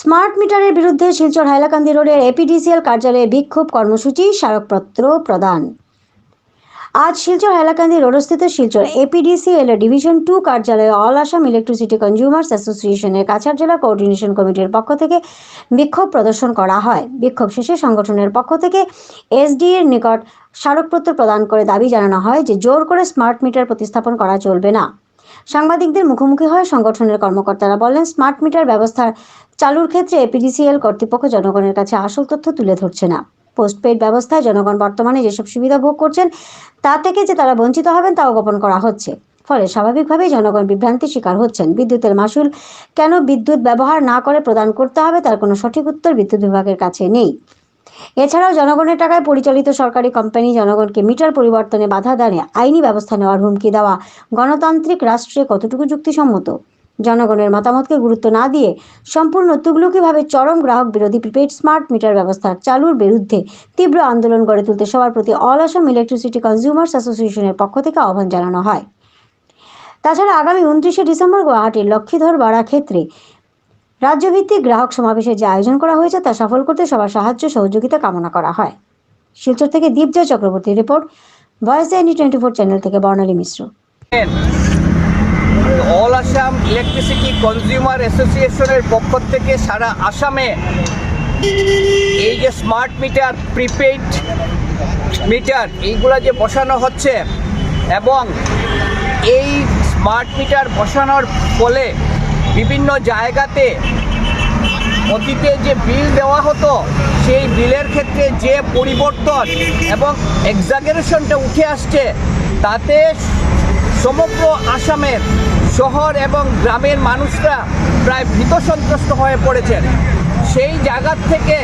Smart মিটারের বিরুদ্ধে শিলচর হাইলাকান্দি রোডের এপিডিসিএল কার্যালয়ে বিক্ষোভ কর্মসূচি স্মারকপত্র প্রদান। আজ শিলচর হাইলাকান্দি রোডস্থিত শিলচর এপিডিসিএল ডিভিশন টু কার্যালয়ে অল আসাম ইলেকট্রিসিটি কনজিউমার্স অ্যাসোসিয়েশনের কাছাড় জেলা কোঅর্ডিনেশন কমিটির পক্ষ থেকে বিক্ষোভ প্রদর্শন করা হয়। বিক্ষোভ শেষে সংগঠনের পক্ষ থেকে এসডি এর নিকট স্মারকপত্র প্রদান করে দাবি জানানো হয় যে জোর করে স্মার্ট মিটার প্রতিস্থাপন করা চলবে না। সাংবাদিকদের মুখোমুখি হয়ে সংগঠনের কর্মকর্তারা বলেন, স্মার্ট মিটার ব্যবস্থা চালুর ক্ষেত্রে এপিডিসিএল কর্তৃপক্ষ জনগণের কাছে আসল তথ্য তুলে ধরছে না। পোস্টপেড ব্যবস্থায় জনগণ বর্তমানে যেসব সুবিধা ভোগ করছেন, তা থেকে যে তারা বঞ্চিত হবেন, তাও গোপন করা হচ্ছে। ফলে স্বাভাবিকভাবেই জনগণ বিভ্রান্তির শিকার হচ্ছেন। বিদ্যুতের মাসুল কেন বিদ্যুৎ ব্যবহার না করে প্রদান করতে হবে, তার কোনো সঠিক উত্তর বিদ্যুৎ বিভাগের কাছে নেই। এছাড়াও জনগণের টাকায় পরিচালিত সরকারি কোম্পানি জনগণকে মিটার পরিবর্তনে বাধা দানে আইনি ব্যবস্থা নেওয়ার হুমকি দেওয়া, গণতান্ত্রিক রাষ্ট্রে কতটুকু যুক্তিসম্মত? জনগণের মতামতকে গুরুত্ব না দিয়ে সম্পূর্ণ তুগলুকিভাবে চরম গ্রাহক বিরোধী প্রিপেড স্মার্ট মিটার ব্যবস্থা চালুর বিরুদ্ধে তীব্র আন্দোলন গড়ে তুলতে সবার প্রতি অল আসাম ইলেকট্রিসিটি কনজিউমার্স অ্যাসোসিয়েশনের পক্ষ থেকে আহ্বান জানানো হয়। তাছাড়া আগামী উনত্রিশে ডিসেম্বর গুয়াহাটির লক্ষ্মীধর বাড়া ক্ষেত্রে রাজ্যভিত্তিক গ্রাহক সমাবেশের যে আয়োজন করা হয়েছে তা সফল করতে সবার সাহায্য সহযোগিতা কামনা করা হয়। শিলচর থেকে Dipjoy Chakraborty report, voice any twenty four channel থেকে Barnali Mishra. All Assam electricity consumer অ্যাসোসিয়েশনের পক্ষ থেকে সারা আসামে এই যে স্মার্ট মিটার প্রিপেইড মিটার এইগুলা যে বসানো হচ্ছে এবং এই স্মার্ট মিটার বসানোর ফলে বিভিন্ন জায়গাতে অতীতে যে বিল দেওয়া হতো, সেই বিলের ক্ষেত্রে যে পরিবর্তন এবং এক্সাগারেশনটা উঠে আসছে, তাতে সমগ্র আসামের শহর এবং গ্রামের মানুষরা প্রায় ভীত সন্ত্রস্ত হয়ে পড়েছেন। সেই জায়গার থেকে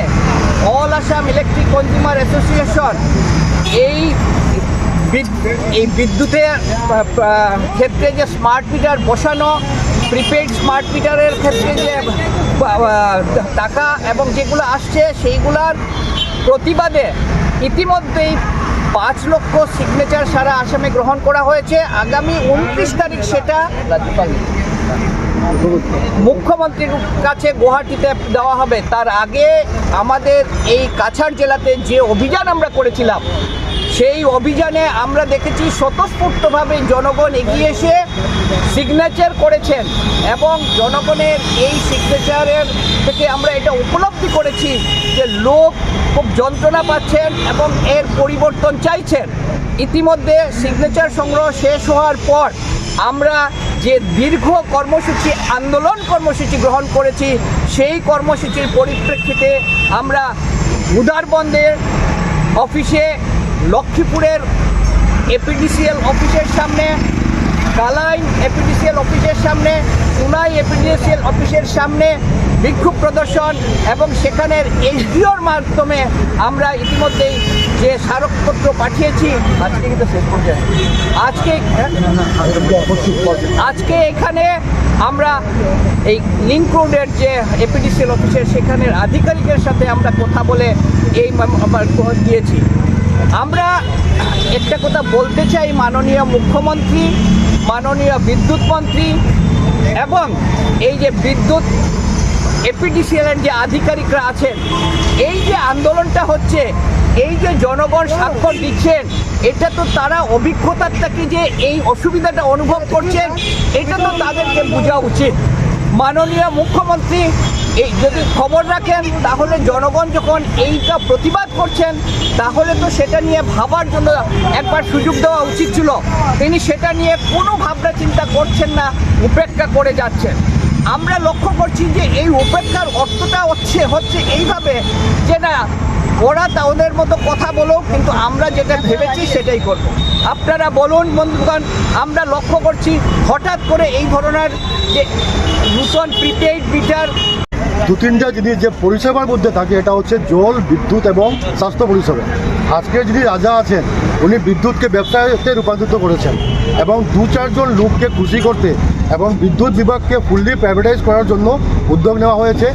all Assam electric consumer association এই এই বিদ্যুতের ক্ষেত্রে যে স্মার্ট মিটার বসানো প্রিপেড স্মার্ট মিটারের ক্ষেত্রে যে টাকা এবং যেগুলো আসছে সেইগুলার প্রতিবাদে ইতিমধ্যেই পাঁচ লক্ষ সিগনেচার সারা আসামে গ্রহণ করা হয়েছে। আগামী উনত্রিশ তারিখ সেটা মুখ্যমন্ত্রীর কাছে গুয়াহাটিতে দেওয়া হবে। তার আগে আমাদের এই কাছাড় জেলাতে যে অভিযান আমরা করেছিলাম সেই অভিযানে আমরা দেখেছি স্বতঃস্ফূর্তভাবে জনগণ এগিয়ে এসে সিগনেচার করেছেন এবং জনগণের এই সিগনেচারের থেকে আমরা এটা উপলব্ধি করেছি যে লোক খুব যন্ত্রণা পাচ্ছেন এবং এর পরিবর্তন চাইছেন। ইতিমধ্যে সিগনেচার সংগ্রহ শেষ হওয়ার পর আমরা যে দীর্ঘ কর্মসূচি, আন্দোলন কর্মসূচি গ্রহণ করেছি, সেই কর্মসূচির পরিপ্রেক্ষিতে আমরা উদারবন্দের অফিসে লক্ষ্মীপুরের এপিডিসিএল অফিসের সামনে, কালাইন এপিডিসিএল অফিসের সামনে সুনাই এপিডিসিএল অফিসের সামনে বিক্ষোভ প্রদর্শন এবং সেখানের এসডিওর মাধ্যমে আমরা ইতিমধ্যেই যে স্মারকপত্র পাঠিয়েছি, আজকে কিন্তু শেষ পর্যায়ে। আজকে আজকে এখানে আমরা এই লিঙ্ক রোডের যে এপিডিসিএল অফিসের সেখানের আধিকারিকের সাথে আমরা কথা বলে এই দিয়েছি আমরা একটা কথা বলতে চাই মাননীয় মুখ্যমন্ত্রী, মাননীয় বিদ্যুৎ মন্ত্রী এবং এই যে বিদ্যুৎ এপিডিসিএল এর যে আধিকারিকরা আছেন, এই যে আন্দোলনটা হচ্ছে, এই যে জনগণ স্বাক্ষর দিচ্ছেন, এটা তো তারা অভিজ্ঞতার থেকে যে এই অসুবিধাটা অনুভব করছেন, এটা তো তাদেরকে বোঝা উচিত। মাননীয় মুখ্যমন্ত্রী এই যদি খবর রাখেন, তাহলে জনগণ যখন এইটা প্রতিবাদ করছেন, তাহলে তো সেটা নিয়ে ভাবার জন্য একবার সুযোগ দেওয়া উচিত ছিল। তিনি সেটা নিয়ে কোনো ভাবনা চিন্তা করছেন না, উপেক্ষা করে যাচ্ছেন। আমরা লক্ষ্য করছি যে এই উপেক্ষার অর্থটা হচ্ছে হচ্ছে এইভাবে যে না, ওরা তা ওদের মতো কথা বলো কিন্তু আমরা যেটা ভেবেছি সেটাই করব। আপনারা বলুন বন্ধুগণ, আমরা লক্ষ্য করছি হঠাৎ করে এই ধরনের যে নূতন প্রিপেইড মিটার দু তিনটা জিনিস যে পরিষেবার মধ্যে থাকে, এটা হচ্ছে জল, বিদ্যুৎ এবং স্বাস্থ্য পরিষেবা। আজকে যিনি রাজা আছেন, উনি বিদ্যুৎকে ব্যবসায়তে রূপান্তরিত করেছেন এবং দু চারজন লোককে খুশি করতে এবং বিদ্যুৎ বিভাগকে ফুললি প্রাইভেটাইজ করার জন্য উদ্যোগ নেওয়া হয়েছে।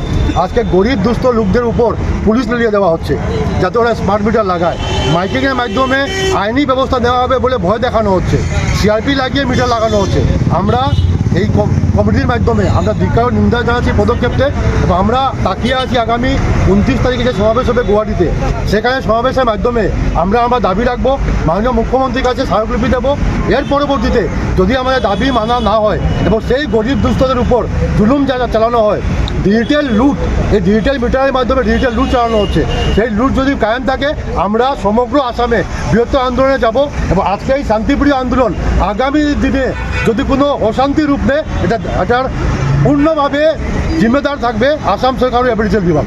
আজকে গরিব দুস্থ লোকদের উপর পুলিশ লিয়ে দেওয়া হচ্ছে, যাতে ওরা স্মার্ট মিটার লাগায়। মাইকিংয়ের মাধ্যমে আইনি ব্যবস্থা দেওয়া হবে বলে ভয় দেখানো হচ্ছে। সিআরপি লাগিয়ে মিটার লাগানো হচ্ছে। আমরা এই কমিটির মাধ্যমে আমরা ধিকার নিন্দা জানাচ্ছি পদক্ষেপকে এবং আমরা তাকিয়ে আছি আগামী উনত্রিশ তারিখে যে সমাবেশ হবে গুয়াহাটিতে। সেখানে সমাবেশের মাধ্যমে আমরা আমরা দাবি রাখব, মাননীয় মুখ্যমন্ত্রীর কাছে স্মারকলিপি দেবো। এর পরবর্তীতে যদি আমাদের দাবি মানা না হয় এবং সেই গরিব দুস্থদের উপর জুলুম যারা চালানো হয় ডিজিটাল লুট এই ডিজিটাল মিটারের মাধ্যমে ডিজিটাল লুট চালানো হচ্ছে। সেই লুট যদি কায়েম থাকে, আমরা সমগ্র আসামে বৃহত্তর আন্দোলনে যাব এবং আজকে এই শান্তিপ্রিয় আন্দোলন আগামী দিনে যদি কোনো অশান্তি রূপ নেয় এটা এটার পূর্ণভাবে জিম্মেদার থাকবে আসাম সরকার এপিডিসিএল বিভাগ।